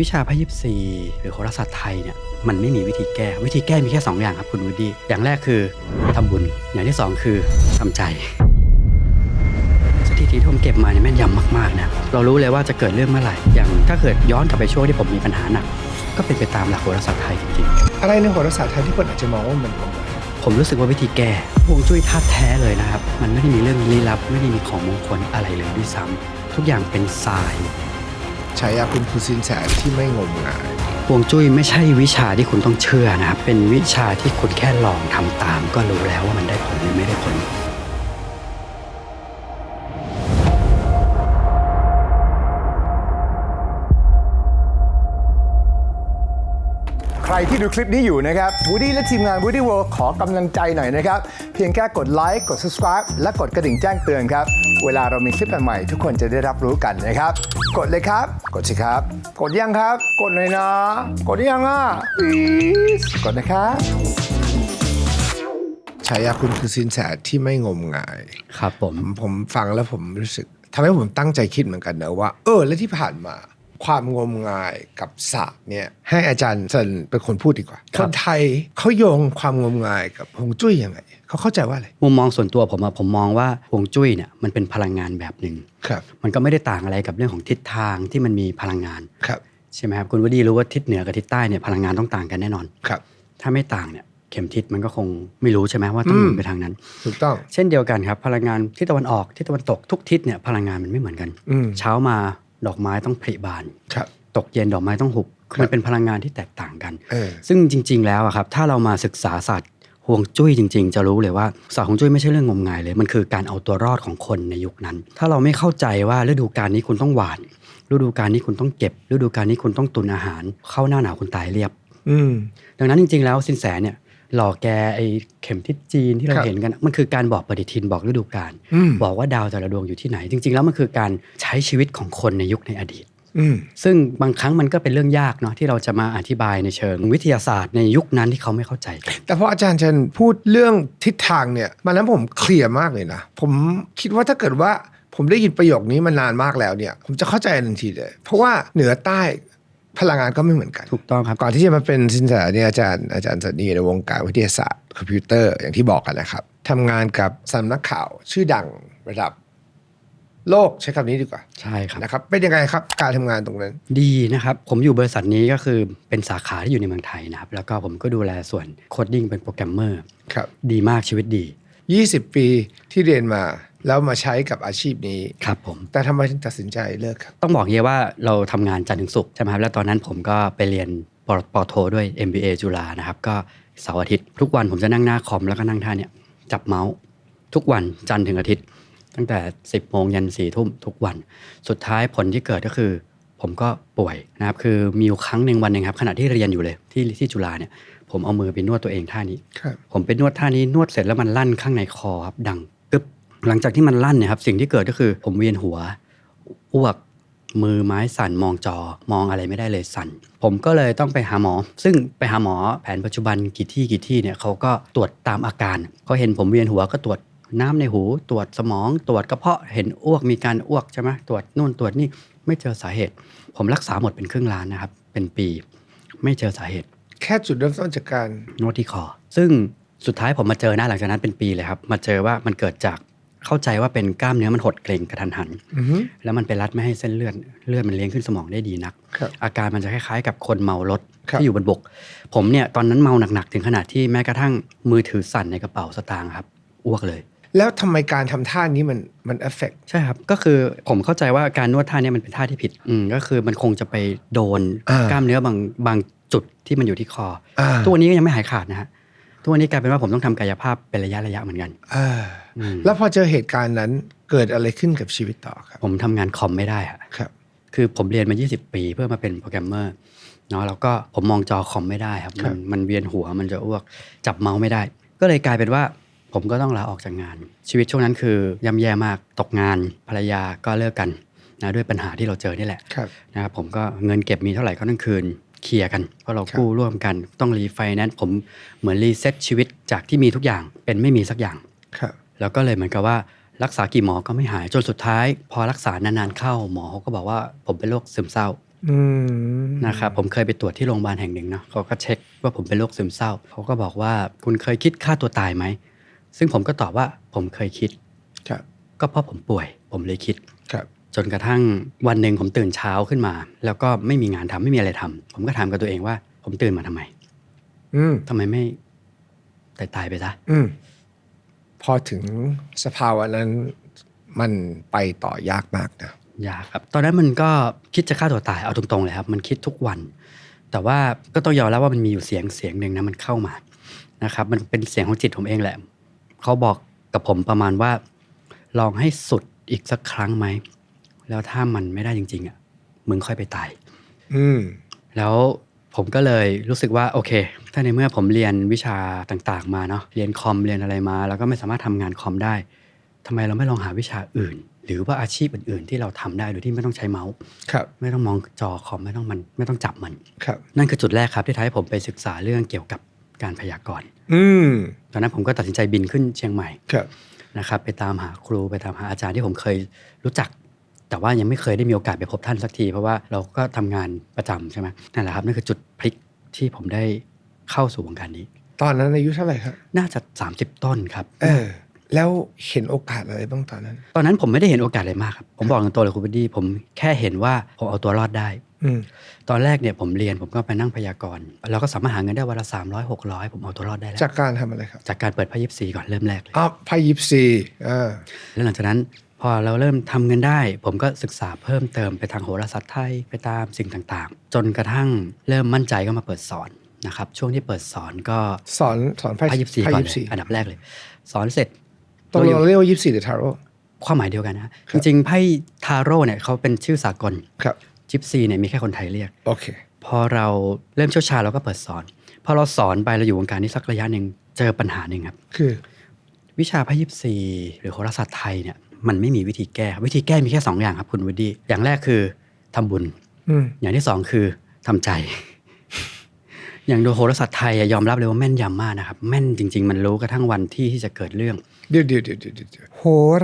วิชาพยิบซีหรือโหราศาสตร์ไทยเนี่ยมันไม่มีวิธีแก้วิธีแก้มีแค่ 2 อย่างครับคุณวูดดี้อย่างแรกคือทำบุญ อย่างที่ 2 คือทำใจสถิติที่ผมเก็บมาเนี่ยแม่นยำมากๆนะเรารู้เลยว่าจะเกิดเรื่องเมื่อไหร่อย่างถ้าเกิดย้อนกลับไปช่วงที่ผมมีปัญหาหนักก็เป็นไปตามหลักโหราศาสตร์ไทยจริงอะไรในโหราศาสตร์ไทยที่คนอาจจะมองว่ามันงมงายๆผมรู้สึกว่าวิธีแก้ฮวงจุ้ยธาตุแท้เลยนะครับ มันไม่ได้มีเรื่องลี้ลับ ไม่ได้มีของมงคลอะไรเลยด้วยซ้ำทุกอย่างเป็นทราย ฉายาคุณคือสินแสที่ไม่งมงายฮวงจุ้ยไม่ใช่วิชาที่คุณต้องเชื่อนะครับ เป็นวิชาที่คุณแค่ลองทำตาม ก็รู้แล้วว่ามันได้ผลหรือไม่ได้ผล รที่ดูคลิปนี้อยู่นะครับ Woody และทีมงาน Woody World ขอกำลังใจหน่อยนะครับ เพียงแค่กดไลค์กด subscribe และกดกระดิ่งแจ้งเตือนครับ เวลาเรามีคลิปใหม่ๆทุกคนจะได้รับรู้กันนะครับ กดเลยครับ กดสิครับ กดยังครับ กดหน่อยนะ กดยังอะ please กดนะครับฉายาคุณคือสินแสที่ไม่งมงาย ครับผมผมผมฟังแล้วผมรู้สึกทำให้ผมตั้งใจคิดเหมือนกันนะว่า เออ แล้วที่ผ่านมา ความงมงายกับศาสตร์เนี่ยให้อาจารย์เซนเป็นคนพูดดีกว่าคครับนไทยเขาโยงความงมงายกับฮวงจุ้ยยังไงเขาเข้าใจว่าอะไรมุมมองส่วนตัวผมอะผมมองว่าฮวงจุ้ยเนี่ยมันเป็นพลังงานแบบหนึ่งครับ มันก็ไม่ได้ต่างอะไรกับเรื่องของทิศทางที่มันมีพลังงานครับใช่ไหมครับคุณวดีรู้ว่าทิศเหนือกับทิศใต้เนี่ยพลังงานต้องต่างกันแน่นอนครับ ถ้าไม่ต่างเนี่ยเข็มทิศมันก็คงไม่รู้ใช่ไหมว่าต้องหมุอืนมไปทางนั้น ถูกต้อง เช่นเดียวกันครับ พลังงานทิศตะวันออกทิศตะวันตกทุกทิศเนี่ยพลังงานมันไม่เหมือนกันอืมเช้ามา ดอกไม้ต้องผลิบานครับตกเย็นดอกไม้ต้องหุบคือมันเป็นพลังงานที่แตกต่างกันเออซึ่งจริง ๆ แล้วอะครับถ้าเรามาศึกษาศาสตร์ฮวงจุ้ยจริง ๆ จะรู้เลยว่าศาสตร์ฮวงจุ้ยไม่ใช่เรื่องงมงายเลย มันคือการเอาตัวรอดของคนในยุคนั้น ถ้าเราไม่เข้าใจว่าฤดูกาลนี้คุณต้องหวานฤดูกาลนี้คุณต้องเก็บฤดูกาลนี้คุณต้องตุนอาหาร เข้าหน้าหนาวคุณตายเรียบอืมดังนั้นจริง ๆ แล้วสินแสเนี่ย หลอกแกไอ้เข็มทิศจีนที่เราครับเห็นกัน มันคือการบอกปฏิทินบอกฤดูกาลอืมบอกว่าดาวแต่ละดวงอยู่ที่ไหน จริง ๆ แล้วมันคือการใช้ชีวิตของคนในยุคในอดีตอืมซึ่งบางครั้งมันก็เป็นเรื่องยากเนาะที่เราจะมาอธิบายในเชิงวิทยาศาสตร์ในยุคนั้นที่เขาไม่เข้าใจกันแต่พออาจารย์เชนพูดเรื่องทิศทางเนี่ยมันนั้นผมเคลียร์มากเลยนะผมคิดว่าถ้าเกิดว่าผมได้ยินประโยคนี้มานานมากแล้วเนี่ย ผมจะเข้าใจทันทีเลย เพราะว่าเหนือใต้ พลังงานก็ไม่เหมือนกัน ถูกต้องครับ ก่อนที่จะมาเป็นสินแสเนี่ยอาจารย์อาจารย์สันนี่อยู่ในวงการวิทยาศาสตร์คอมพิวเตอร์อย่างที่บอกกันนะครับทำงานกับสำนักข่าวชื่อดังระดับโลกใช้คำนี้ดีกว่าใช่ครับนะครับเป็นยังไงครับการทำงานตรงนั้น ดีนะครับ ผมอยู่บริษัทนี้ก็คือเป็นสาขาที่อยู่ในเมืองไทยนะครับ แล้วก็ผมก็ดูแลส่วนโคดดิ้งเป็นโปรแกรมเมอร์ครับดีมากชีวิตดี 20 ปีที่เรียนมา แล้วมาใช้กับอาชีพนี้ครับผมแต่ทำไมถึงตัดสินใจเลิกครับ ต้องบอกเฮียว่าเราทำงานจันทร์ถึงศุกร์ใช่ไหมครับแล้วตอนนั้นผมก็ไปเรียนปปอโทด้วย MBA จุฬานะครับก็เสาร์อาทิตย์ทุกวันผมจะนั่งหน้าคอมแล้วก็นั่งท่าเนี่ยจับเมาส์ทุกวันจันทร์ถึงอาทิตย์ ตั้งแต่ 10โมงยัน4ทุ่มทุกวัน สุดท้ายผลที่เกิดก็คือ ผมก็ป่วยนะครับคือมีอยู่ครั้งหนึ่งวันหนึ่งครับขณะที่เรียนอยู่เลยที่ที่จุฬาเนี่ยผมเอามือไปนวดตัวเองท่านี้ครับผมไปนวดท่านี้นวดเสร็จแล้วมันลั่นข้างในคอครับดังกึบ หลังจากที่มันลั่นเนี่ยครับสิ่งที่เกิดก็คือผมเวียนหัวอ้วกมือไม้สั่นมองจอมองอะไรไม่ได้เลยสั่น ผมก็เลยต้องไปหาหมอ ซึ่งไปหาหมอแผนปัจจุบันกี่ที่กี่ที่เนี่ยเขาก็ตรวจตามอาการเขาเห็นผมเวียนหัวก็ตรวจน้ำในหู ตรวจสมอง ตรวจกระเพาะเห็นอ้วกมีการอ้วกใช่ไหมตรวจนู่นตรวจนี่ไม่เจอสาเหตุ ผมรักษาหมดเป็นครึ่งล้านนะครับ เป็นปี ไม่เจอสาเหตุ แค่จุดเริ่มต้นจากการนวดที่คอซึ่งสุดท้ายผมมาเจอนะหลังจากนั้นเป็นปีเลยครับมาเจอว่ามันเกิดจาก เข้าใจว่าเป็นกล้ามเนื้อมันหดเกร็งกระทันหันอือฮึแล้วมันไปรัดไม่ให้เส้นเลือดเลือดมันเลี้ยงขึ้นสมองได้ดีนักครับอาการมันจะคล้ายๆ กับคนเมารถครับที่อยู่บนบก ผมเนี่ยตอนนั้นเมาหนักๆถึงขนาดที่แม้กระทั่งมือถือสั่นในกระเป๋าสตางค์ครับอ้วกเลย แล้วทำไมการทำท่านี้มันมันเอฟเฟกใช่ครับ ก็คือผมเข้าใจว่าการนวดท่าเนี้มันเป็นท่าที่ผิดอืมก็คือมันคงจะไปโดนอ่ากล้ามเนื้อบางบางจุดที่มันอยู่ที่คออ่าตัวนี้ก็ยังไม่หายขาดนะฮะ ตัวนี้กลายเป็นว่าผมต้องทำกายภาพเป็นระยะระยะเหมือนกันอ่าอืมแล้วพอเจอเหตุการณ์นั้นเกิดอะไรขึ้นกับชีวิตต่อครับ ผมทำงานคอมไม่ได้อะครับ คือผมเรียนมา 20 ปีเพื่อมาเป็นโปรแกรมเมอร์เนาะแล้วก็ผมมองจอคอมไม่ได้ครับครัมับนมันเวียนหัวมันจะอ้วกจับเมาส์ไม่ได้ ก็เลยกลายเป็นว่าผมก็ต้องลาออกจากงาน ชีวิตช่วงนั้นคือย่ำแย่มากตกงานภรรยาก็เลิกกันนะด้วยปัญหาที่เราเจอนี่แหละครับนะครับผมก็เงินเก็บมีเท่าไหร่ก็ต้องคืน เคลียร์กัน เพราะเราครับกู้ร่วมกันต้องรีไฟแนนซ์ผมเหมือนรีเซ็ตชีวิตจากที่มีทุกอย่างเป็นไม่มีสักอย่างครับแล้วก็เลยเหมือนกับว่ารักษากี่หมอก็ไม่หายจนสุดท้าย พอรักษานานๆเข้าหมอเขาก็บอกว่าผมเป็นโรคซึมเศร้าอืมนะครับผมเคยไปตรวจที่โรงพยาบาลแห่งหนึ่งเนาะเขาก็เช็คว่าผมเป็นโรคซึมเศร้าเขาก็บอกว่าคุณเคยคิดฆ่าตัวตายไหมซึ่งผมก็ตอบว่าผมเคยคิดครับก็เพราะผมป่วย ผมเลยคิดครับ จนกระทั่งวันหนึ่งผมตื่นเช้าขึ้นมา แล้วก็ไม่มีงานทำไม่มีอะไรทำผมก็ถามกับตัวเองว่า ผมตื่นมาทำไม อืมทำไมไม่ตายตายๆไปซะอืมพอถึงสภาวะนั้นมันไปต่อยากมากนะยากครับ ตอนนั้นมันก็คิดจะฆ่าตัวตายเอาตรงๆเลยครับ มันคิดทุกวัน แต่ว่าก็ต้องยอมรับว่ามันมีอยู่เสียงเสียงหนึ่งนะมันเข้ามานะครับ มันเป็นเสียงของจิตผมเองแหละเขาบอกกับผมประมาณว่า ลองให้สุดอีกสักครั้งไหม แล้วถ้ามันไม่ได้จริงๆอะมึงค่อยไปตาย อืมแล้วผมก็เลยรู้สึกว่าโอเค ถ้าในเมื่อผมเรียนวิชาต่างๆ มาเนาะเรียนคอมเรียนอะไรมา แล้วก็ไม่สามารถทำงานคอมได้ทำไมเราไม่ลองหาวิชาอื่น หรือว่าอาชีพอื่นๆ ที่เราทำได้โดยที่ไม่ต้องใช้เมาส์ครับไม่ต้องมองจอคอมไม่ต้องมันไม่ต้องจับมันครับนั่นคือจุดแรกครับที่ทำให้ผมไปศึกษาเรื่องเกี่ยวกับการพยากรณ์อืมตอนนั้นผมก็ตัดสินใจบินขึ้นเชียงใหม่ครับนะครับไปตามหาครูไปตามหาอาจารย์ที่ผมเคยรู้จัก แต่ว่ายังไม่เคยได้มีโอกาสไปพบท่านสักที เพราะว่าเราก็ทำงานประจำใช่ไหมนั่นแหละครับนั่นคือจุดพลิกที่ผมได้เข้าสู่วงการนี้ ตอนนั้นอายุเท่าไหร่ครับ น่าจะ 30 ต้นครับเออแล้วเห็นโอกาสอะไรบ้างตอนนั้น ตอนนั้นผมไม่ได้เห็นโอกาสอะไรมากครับ ผมบอกตรงๆเลยคุณบดดี้ผมแค่เห็นว่าผมเอาตัวรอดได้อืมตอนแรกเนี่ยผมเรียนผมก็ไปนั่งพยากรณ์เราก็สามารถหาเงินได้วันละ300 600ผมเอาตัวรอดได้แล้วจากการทำอะไรครับ จากการเปิดไพ่ยิปซีก่อนเริ่มแรกเลยอ๋อไพ่ยิปซีอ่าแล้วหลังจากนั้นพ อเราเริ่มทำเงินได้ ผมก็ศึกษาเพิ่มเติมไปทางโหราศาสตร์ไทยไปตามสิ่งต่างๆ จนกระทั่งเริ่มมั่นใจก็มาเปิดสอนนะครับช่วงที่เปิดสอนก็สอนสอนไพ่ไพ่ยิปซีไพ่ก่อนยิเลปยซีอันดับแรกเลย สอนเสร็จตรงเราเรียกว่ายิปซีหรือทาโร่ความหมายเดียวกันนะจริงๆไพ่ทาโร่เนี่ยเขาเป็นชื่อสากลครับจิปซีเนี่ยมีแค่คนไทยเรียกโอเคพอเราเริ่มเชี่ยวชาญเราก็เปิดสอนพอเราสอนไปเราอยู่วงการนี้สักระยะหนึ่งเจอปัญหาหนึ่งครับ คือ วิชาไพ่ยิปซีหรือโหราศาสตร์ไทยเนี่ยมันไม่มีวิธีแก้ครับวิธีแก้มีแค่สองอย่างครับคุณวดดี้อย่างแรกคือทำบุญอืมอย่างที่สองคือทำใจ อย่างโดยโหราศาสตร์ไทยอะยอมรับเลยว่าแม่นยำมากนะครับ แม่นจริง ๆ มันรู้กระทั่งวันที่ที่จะเกิดเรื่องเดี๋ยวเดี๋ยวเดี๋ยวเดี๋ยวเดี๋ยวโห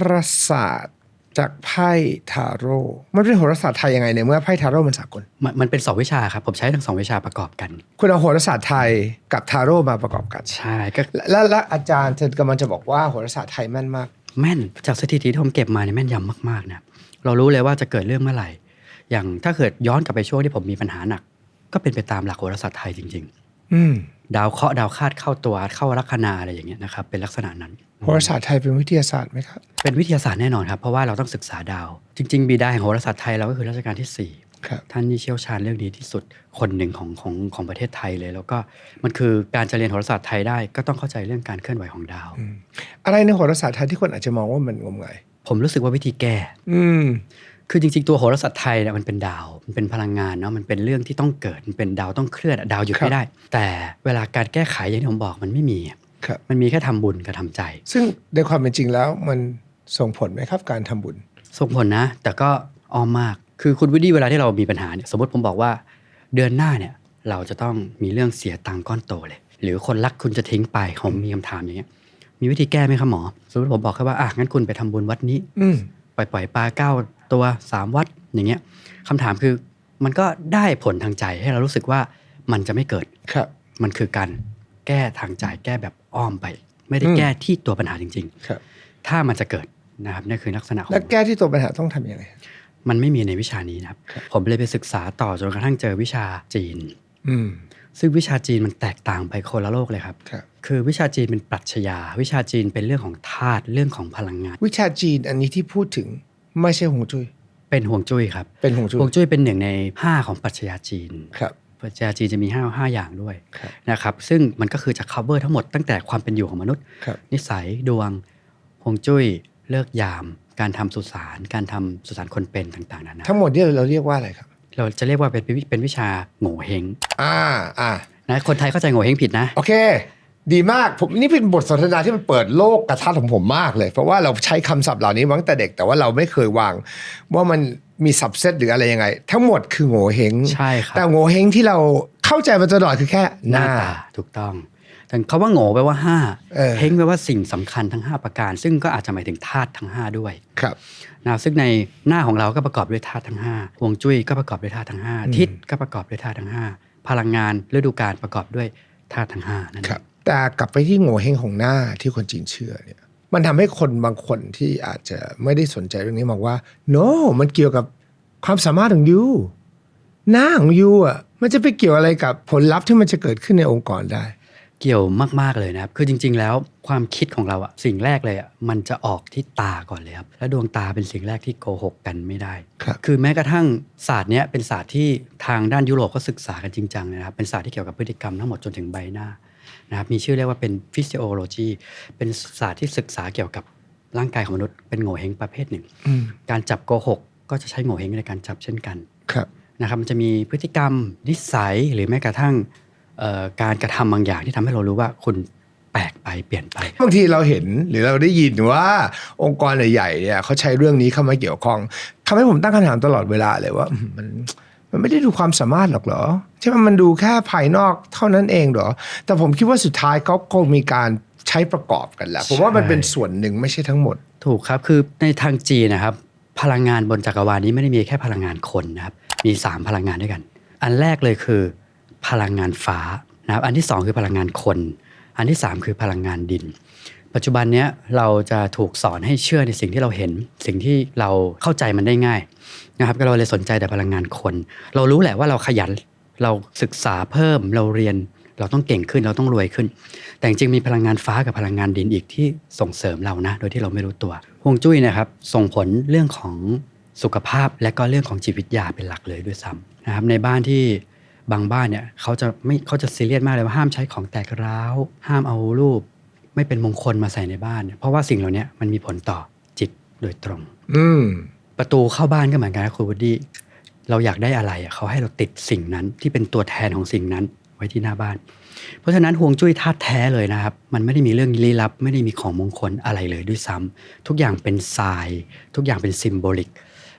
ราศาสตร์ จากไพ่ทาโร่ มันเป็นโหราศาสตร์ไทยยังไงเนี่ยเมื่อไพ่ทาโร่มันสากล มันมันเป็นสองวิชาครับ ผมใช้ทั้งสองวิชาประกอบกัน คุณเอาโหราศาสตร์ไทยกับทาโร่มาประกอบกัน ใช่ก็และและอาจารย์เธอกำลังจะบอกว่าโหราศาสตร์ไทยแม่นมาก แม่นจากสถิติที่ผมเก็บมาเนี่ยแม่นยำมากๆนะ เรารู้เลยว่าจะเกิดเรื่องเมื่อไหร่ อย่างถ้าเกิดย้อนกลับไปช่วงที่ผมมีปัญหาหนัก ก็เป็นไปตามหลักโหราศาสตร์ไทยจริงอืมๆดาวเคราะห์ดาวคาดเข้าตัวเข้าลัคนาอะไรอย่างเงี้ยนะครับเป็นลักษณะนั้น โหราศาสตร์ไทยเป็นวิทยาศาสตร์ไหมครับ เป็นวิทยาศาสตร์แน่นอนครับ เพราะว่าเราต้องศึกษาดาว จริง ๆ บิดาแห่งโหราศาสตร์ไทยเราก็คือรัชกาลที่4ครับท่านที่เชี่ยวชาญเรื่องนี้ที่สุดคนหนึ่งของของของประเทศไทยเลย แล้วก็มันคือการจะเรียนโหราศาสตร์ไทยได้ก็ต้องเข้าใจเรื่องการเคลื่อนไหวของดาว อะไรในโหราศาสตร์ไทยที่คนอาจจะมองว่ามันงมงายผมรู้สึกว่าวิธีแก้ อืมคือจริงๆตัวโหราศาสตร์ไทยเนี่ยมันเป็นดาว มันเป็นพลังงานเนาะมันเป็นเรื่องที่ต้องเกิดมันเป็นดาวต้องเคลื่อนอะดาวหยุดครับไม่ได้ แต่เวลาการแก้ไขอย่างที่ผมบอกมันไม่มีครับ มันมีแค่ทำบุญกับทำใจ ซึ่งในความเป็นจริงแล้วมันส่งผลไหมครับ การทำบุญ ส่งผลนะ แต่ก็อ้อมมากคือคุณวิดี้เวลาที่เรามีปัญหาเนี่ยสมมติผมบอกว่า เดือนหน้าเนี่ยเราจะต้องมีเรื่องเสียตังค์ก้อนโตเลย หรือคนรักคุณจะทิ้งไปผมมีคำถามอย่างเงี้ยมีวิธีแก้ไหมครับหมอ สมมติผมบอกแค่ว่าอะงั้นคุณไปทำบุญวัดนี้ อืมปล่อยปล่อยปลาเก้าตัวสามวัดอย่างเงี้ยคำถามคือมันก็ได้ผลทางใจให้เรารู้สึกว่ามันจะไม่เกิดครับ มันคือการ แก้ทางใจแก้แบบอ้อมไป ไม่ได้อืมแก้ที่ตัวปัญหาจริงครับๆถ้ามันจะเกิดนะครับนี่คือลักษณะของแล้วแก้ที่ตัวปัญหาต้องทำยังไง มันไม่มีในวิชานี้นะครับ ผมเลยไปศึกษาต่อจนกระทั่งเจอวิชาจีน อืม ซึ่งวิชาจีนมันแตกต่างไปคนละโลกเลยครับ ครับ คือวิชาจีนเป็นปรัชญาวิชาจีนเป็นเรื่องของธาตุเรื่องของพลังงาน วิชาจีนอันนี้ที่พูดถึงไม่ใช่หงจุ้ยเป็นห่วงจุ้ยครับเป็นหงจุ้ยห่วงจุ้ยเป็นหนึ่งในห้าของปรัชญาจีน ครับ ปรัชญาจีนจะมีห้าห้าอย่างด้วยครับนะครับซึ่งมันก็คือจะ cover ทั้งหมดตั้งแต่ความเป็นอยู่ของมนุษย์ครับนิสัยดวงฮวงจุ้ยเลิกยาม การทำสุสานการทำสุสานคนเป็นต่างๆนานาทั้งหมดเนี่ยเราเรียกว่าอะไรครับ เราจะเรียกว่าเป็นวิเป็นวิชาโง่เฮงอ่าอ่านะคนไทยเข้าใจโง่เฮงผิดนะโอเค ดีมากผมนี่เป็นบทสนทนาที่มันเปิดโลกกระทัดของผมมากเลย เพราะว่าเราใช้คำศัพท์เหล่านี้มาตั้งแต่เด็กแต่ว่าเราไม่เคยวาง ว่ามันมีสับเซตหรืออะไรยังไง ทั้งหมดคือโง่เฮงใช่ครับแต่โง่เฮงที่เราเข้าใจมาตลอดคือแค่หหน้าน้าตาถูกต้องแต่คาว่าโง่แปลว่าห้าเออเฮงแปลว่าสิ่งสำคัญทั้ง 5 ประการ ซึ่งก็อาจจะหมายถึงธาตุทั้ง 5 ด้วยครับนะครับซึ่งในหน้าของเราก็ประกอบด้วยธาตุทั้ง5ฮวงจุ้ยก็ประกอบด้วยธาตุทั้ง 5 ทิศก็ประกอบด้วยธาตุทั้ง 5 พลังงานฤดูกาลประกอบด้วยธาตุทั้ง5นั่นเองครับ แต่กลับไปที่โง่เฮงของหน้าที่คนจีนเชื่อเนี่ย มันทำให้คนบางคนที่อาจจะไม่ได้สนใจเรื่องนี้มองว่า no มันเกี่ยวกับความสามารถของยูหน้าของยูอะมันจะไปเกี่ยวอะไรกับผลลัพธ์ที่มันจะเกิดขึ้นในองค์กรได้ เกี่ยวมากๆเลยนะครับ คือจริง ๆ แล้วความคิดของเราอะสิ่งแรกเลยอะมันจะออกที่ตาก่อนเลยครับ และดวงตาเป็นสิ่งแรกที่โกหกกันไม่ได้ครับคือแม้กระทั่งศาสตร์เนี้ยเป็นศาสตร์ที่ทางด้านยุโรปก็ศึกษากันจริงจังเลยนะครับ เป็นศาสตร์ที่เกี่ยวกับพฤติกรรมทั้งหมดจนถึงใบหน้า นะครับมีชื่อเรียกว่าเป็น physiology เป็นศาสตร์ที่ศึกษาเกี่ยวกับร่างกายของมนุษย์เป็นโง่เฮงประเภทหนึ่งอืมการจับโกหกก็จะใช้โง่เฮงในการจับเช่นกันครับนะครับมันจะมีพฤติกรรมนิสัยหรือแม้กระทั่งเอ่อการกระทำบางอย่างที่ทำให้เรารู้ว่าคุณแปลกไปเปลี่ยนไปบางทีเราเห็นหรือเราได้ยินว่าองค์กรใหญ่ๆเนี่ยเขาใช้เรื่องนี้เข้ามาเกี่ยวข้องทำให้ผมตั้งคำถามตลอดเวลาเลยว่าอืมมันมันไม่ได้ดูความสามารถหรอกเหรอ ใช่ไหมมันดูแค่ภายนอกเท่านั้นเองเหรอ แต่ผมคิดว่าสุดท้ายเขาคงมีการใช้ประกอบกันแหละผมว่ามันเป็นส่วนหนึ่งไม่ใช่ทั้งหมด ถูกครับคือในทางจีนนะครับ พลังงานบนจักรวาลนี้ไม่ได้มีแค่พลังงานคนนะครับมี 3 พลังงานด้วยกัน อันแรกเลยคือ พลังงานฟ้านะครับอันที่ 2 คือพลังงานคน อันที่ 3 คือพลังงานดิน ปัจจุบันเนี้ยเราจะถูกสอนให้เชื่อในสิ่งที่เราเห็น สิ่งที่เราเข้าใจมันได้ง่ายนะครับก็เราเลยสนใจแต่พลังงานคน เรารู้แหละว่าเราขยัน เราศึกษาเพิ่มเราเรียนเราต้องเก่งขึ้นเราต้องรวยขึ้น แต่จริงๆมีพลังงานฟ้ากับพลังงานดินอีกที่ส่งเสริมเรานะ โดยที่เราไม่รู้ตัวฮวงจุ้ยเนะครับ ส่งผลเรื่องของสุขภาพและก็เรื่องของจิตวิทยาเป็นหลักเลยด้วยซ้ำนะครับในบ้านที่บางบ้านเนี่ยเขาจะไม่เขาจะซีเรียสมากเลยว่าห้ามใช้ของแตกร้าว ห้ามเอารูป ไม่เป็นมงคลมาใส่ในบ้านเนี่ยเพราะว่าสิ่งเหล่านี้มันมีผลต่อจิตโดยตรง อืมประตูเข้าบ้านก็เหมือนกันนะคุณวูดดี้ เราอยากได้อะไรอะเขาให้เราติดสิ่งนั้นที่เป็นตัวแทนของสิ่งนั้นไว้ที่หน้าบ้าน เพราะฉะนั้นฮวงจุ้ยธาตุแท้เลยนะครับ มันไม่ได้มีเรื่องลี้ลับ ไม่ได้มีของมงคลอะไรเลยด้วยซ้ำทุกอย่างเป็นทราย ทุกอย่างเป็นซิมโบลิก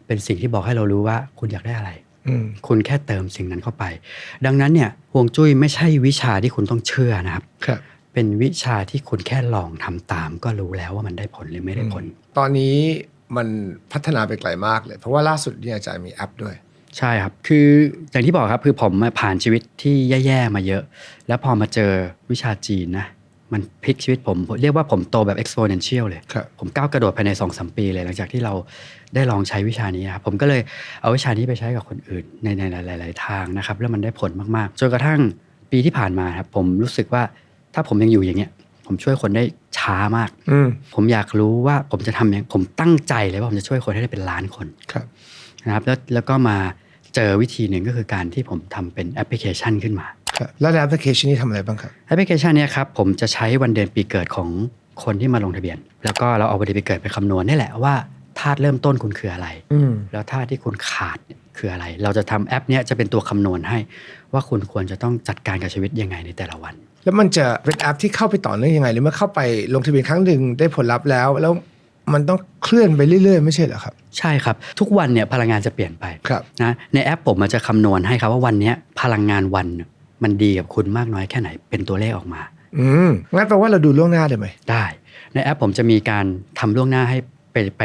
เป็นสิ่งที่บอกให้เรารู้ว่าคุณอยากได้อะไรอืมคุณแค่เติมสิ่งนั้นเข้าไป ดังนั้นเนี่ยฮวงจุ้ยไม่ใช่วิชาที่คุณต้องเชื่อนะครับครับเป็นวิชาที่คุณแค่ลองทำตาม ก็รู้แล้วว่ามันได้ผลหรือไม่ได้ผล ตอนนี้มันพัฒนาไปไกลมากเลย เพราะว่าล่าสุดเนี่ยอาจารย์มีแอปด้วย ใช่ครับ คืออย่างที่บอกครับคือผมผ่านชีวิตที่แย่ๆมาเยอะ แล้วพอมาเจอวิชาจีนนะมันพลิกชีวิตผมผมเรียกว่าผมโตแบบ exponential เลยครับผมก้าวกระโดดภายใน2อสปีเลย หลังจากที่เราได้ลองใช้วิชานี้นะครับผมก็เลยเอาวิชานี้ไปใช้กับคนอื่นในในหลาย ๆ ทางนะครับ แล้วมันได้ผลมาก ๆ จนกระทั่งปีที่ผ่านมาครับผมรู้สึกว่าถ้าผมยังอยู่อย่างเงี้ย ผมช่วยคนได้ช้ามากอืมผมอยากรู้ว่าผมจะทำยังผมตั้งใจเลยว่าผมจะช่วยคนให้ได้เป็นล้านคนครับนะครับแล้วแล้วก็มา เจอวิธีหนึ่งก็คือการที่ผมทำเป็นแอปพลิเคชันขึ้นมาครับแล้วในแอปพลิเคชันนี้ทำอะไรบ้างครับ แอปพลิเคชันเนี้ยครับผมจะใช้วันเดือนปีเกิดของคนที่มาลงทะเบียน แล้วก็เราเอาวันเดือนปีเกิดไปคำนวณนี่แหละว่าธาตุเริ่มต้นคุณคืออะไรอืมแล้วธาตุที่คุณขาดเนี่ยคืออะไร เราจะทำแอปเนี้ยจะเป็นตัวคำนวณให้ ว่าคุณควรจะต้องจัดการกับชีวิตยังไงในแต่ละวัน แล้วมันจะเป็นแอปที่เข้าไปต่อเนื่องยังไง หรือเมื่อเข้าไปลงทะเบียนครั้งหนึ่งได้ผลลัพธ์แล้วแล้ว มันต้องเคลื่อนไปเรื่อย ๆ ไม่ใช่เหรอครับ ใช่ครับ ทุกวันเนี่ยพลังงานจะเปลี่ยนไปครับนะในแอปผมมันจะคำนวณให้ครับว่าวันเนี้ยพลังงานวันเนี่ยมันดีกับคุณมากน้อยแค่ไหนเป็นตัวเลขออกมา อืมงั้นแปลว่าเราดูล่วงหน้าได้ไหมได้ ในแอปผมจะมีการทำล่วงหน้าให้ไปไป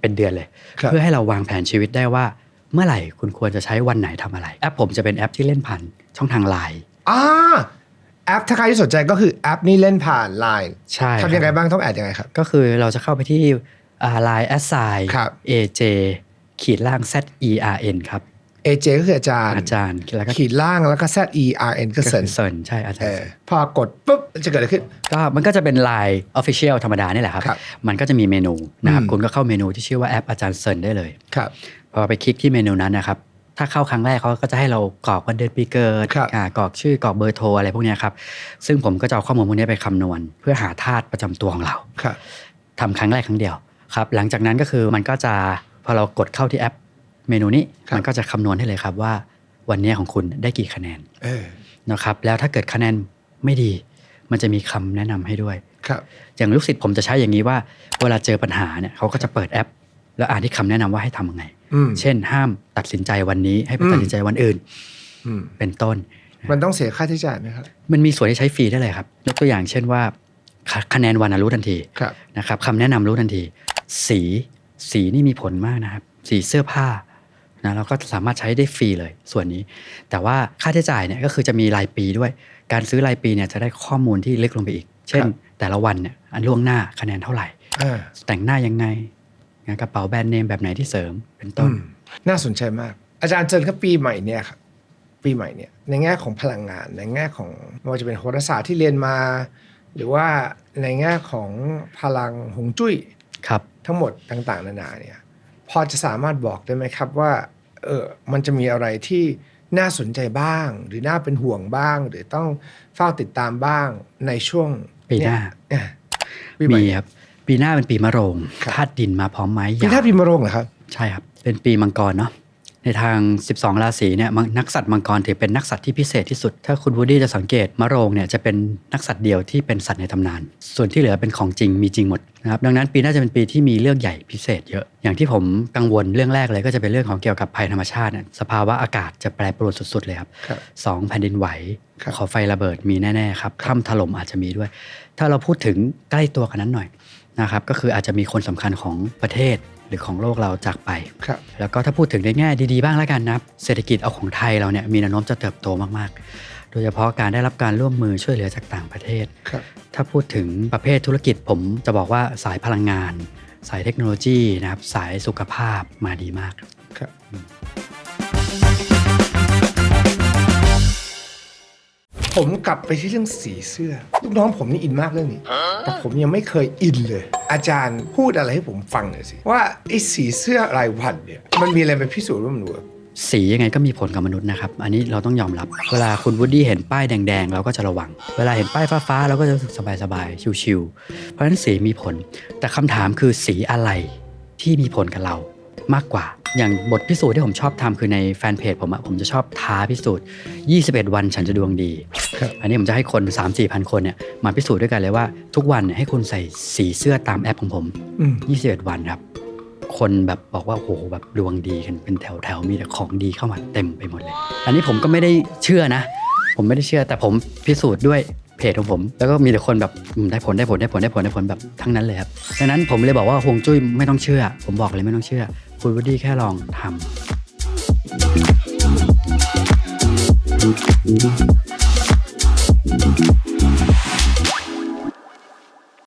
เป็นเดือนเลยครับเพื่อให้เราวางแผนชีวิตได้ว่า เมื่อไหร่คุณควรจะใช้วันไหนทำอะไร แอปผมจะเป็นแอปที่เล่นผ่านช่องทางไลน์อ่า แอปถ้าใครที่สนใจก็คือแอปนี้เล่นผ่าน Line ใช่ทำยังไงครับบ้างต้องแอดยังไงครับ ก็คือเราจะเข้าไปที่ไลน์แอสไซครับ AJ ขีดล่าง Z E R N ครับ AJ ก็คืออาจารย์อาจารย์แล้วก็ขีดล่างแล้วก็ Z E R N ก็ก็เซคืนอเซินใช่อาจารเอย์อพอกดปุ๊บจะเกิดอะไรขึ้น ก็มันก็จะเป็น Line Official ธรรมดานี่แหละครับครับ มันก็จะมีเมนูนะครับอืมคุณก็เข้าเมนูที่ชื่อว่าแอปอาจารย์เซินได้เลยครับพอไปคลิกที่เมนูนั้นนะครับ ถ้าเข้าครั้งแรกเขาก็จะให้เรากรอกวันเดือนปีเกิดครับอ่ากรอกชื่อกรอกเบอร์โทรอะไรพวกเนี้ยครับ ซึ่งผมก็จะเอาข้อมูลพวกนี้ไปคำนวณ เพื่อหาธาตุประจำตัวของเราครับทำครั้งแรกครั้งเดียวครับ หลังจากนั้นก็คือมันก็จะพอเรากดเข้าที่แอปเมนูนี้ครับมันก็จะคำนวณให้เลยครับว่าวันนี้ของคุณได้กี่คะแนนเออนะครับแล้วถ้าเกิดคะแนนไม่ดี มันจะมีคำแนะนำให้ด้วยครับอย่างลูกศิษย์ผมจะใช้อย่างนี้ว่า เวลาเจอปัญหาเนี่ยเขาก็จะเปิดแอป แล้วอ่านที่คำแนะนำว่าให้ทำยังไงอืม เช่น ห้ามตัดสินใจวันนี้ ให้ไปอืมตัดสินใจวันอื่นอืมเป็นต้น มันต้องเสียค่าใช้จ่ายไหมครับมันมีส่วนที่ใช้ฟรีได้เลยครับยกตัวอย่างเช่นว่า คะคะแนนวันอะรู้ทันทีครับนะครับคำแนะนำรู้ทันที สีสีนี่มีผลมากนะครับ สีเสื้อผ้านะเราก็สามารถใช้ได้ฟรีเลยส่วนนี้ แต่ว่าค่าใช้จ่ายเนี่ยก็คือจะมีรายปีด้วย การซื้อรายปีเนี่ยจะได้ข้อมูลที่ลึกลงไปอีก เช่นครับแต่ละวันเนี่ยอันล่วงหน้าคะแนนเท่าไหร่อ่าแต่งหน้ายังไง งานกระเป๋าแบรนด์เนมแบบไหนที่เสริมเป็นต้นอืมน่าสนใจมาก อาจารย์เจนครับปีใหม่เนี่ยครับปีใหม่เนี่ยในแง่ของพลังงานในแง่ของไม่ว่าจะเป็นโหราศาสตร์ที่เรียนมา หรือว่าในแง่ของพลังหงจุ้ยครับทั้งหมดต่างๆนานาเนี่ยพอจะสามารถบอกได้ไหมครับว่าเออมันจะมีอะไรที่น่าสนใจบ้าง หรือน่าเป็นห่วงบ้าง หรือต้องเฝ้าติดตามบ้างในช่วงปีหน้าเยอะปีใหม่มีครับ ปีหน้าเป็นปีมะโรงครับธาตุดินมาพร้อมไม้ปียาหน้าปีมะโรงเหรอครับใช่ครับ เป็นปีมังกรเนาะในทาง 12 ราศีเนี่ยมังนักสัตว์มังกรถือเป็นนักสัตว์ที่พิเศษที่สุด ถ้าคุณวูดดี้จะสังเกตมะโรงเนี่ยจะเป็นนักสัตว์เดียวที่เป็นสัตว์ในตำนาน ส่วนที่เหลือเป็นของจริงมีจริงหมดนะครับดังนั้นปีหน้าจะเป็นปีที่มีเรื่องใหญ่พิเศษเยอะ อย่างที่ผมกังวลเรื่องแรกเลยก็จะเป็นเรื่องของเกี่ยวกับภัยธรรมชาติเนี่ยสภาวะอากาศจะแปรปรวนสุดๆเลยครับครับสองแผ่นดินไหวครับขอไฟระเบิดมีแน่ๆครับถ้ำถล่มอาจจะมีด้วย ถ้าเราพูดถึงใกล้ตัวกันนั้นหน่อย นะครับก็คืออาจจะมีคนสำคัญของประเทศหรือของโลกเราจากไปครับแล้วก็ถ้าพูดถึงในแง่ดีๆบ้างแล้วกันนะครับเศรษฐกิจเอาของไทยเราเนี่ยมีแนวโน้มจะเติบโตมากๆ โดยเฉพาะการได้รับการร่วมมือช่วยเหลือจากต่างประเทศครับถ้าพูดถึงประเภทธุรกิจผมจะบอกว่าสายพลังงาน สายเทคโนโลยีนะครับสายสุขภาพมาดีมากครับ ผมกลับไปที่เรื่องสีเสื้อ ลูกน้องผมนี่อินมากเรื่องนี้ แต่ผมยังไม่เคยอินเลย อาจารย์พูดอะไรให้ผมฟังหน่อยสิ ว่าไอ้สีเสื้อรายวันเนี่ย มันมีอะไรไปพิสูจน์ว่ามันเวิร์กสียังไงก็มีผลกับมนุษย์นะครับ อันนี้เราต้องยอมรับ เวลาคุณวูดดี้เห็นป้ายแดงๆ เราก็จะระวัง เวลาเห็นป้ายฟ้าๆ เราก็จะรู้สึกสบายๆ ชิวๆ เพราะฉะนั้นสีมีผล แต่คำถามคือสีอะไรที่มีผลกับเรา มากกว่า อย่างบทพิสูจน์ที่ผมชอบทำคือในแฟนเพจผมอะผมจะชอบท้าพิสูจน์ 21 วันฉันจะดวงดีครับอันนี้ผมจะให้คน 3 4พันคนเนี่ยมาพิสูจน์ด้วยกันเลยว่า ทุกวันเนี่ยให้คุณใส่สีเสื้อตามแอปของผมอืม21 วันครับ คนแบบบอกว่าโอ้โหแบบดวงดีกันเป็นแถวแถวๆมีแต่ของดีเข้ามาเต็มไปหมดเลย อันนี้ผมก็ไม่ได้เชื่อนะ ผมไม่ได้เชื่อแต่ผมพิสูจน์ด้วย เพจของผม แล้วก็มีแต่คนแบบได้ผลได้ผลได้ผลได้ผลได้ผลแบบทั้งนั้นเลยครับดังนั้นผมเลยบอกว่าฮวงจุ้ยไม่ต้องเชื่อ ผมบอกเลยไม่ต้องเชื่อ คุณวุฒิแค่ลองทำ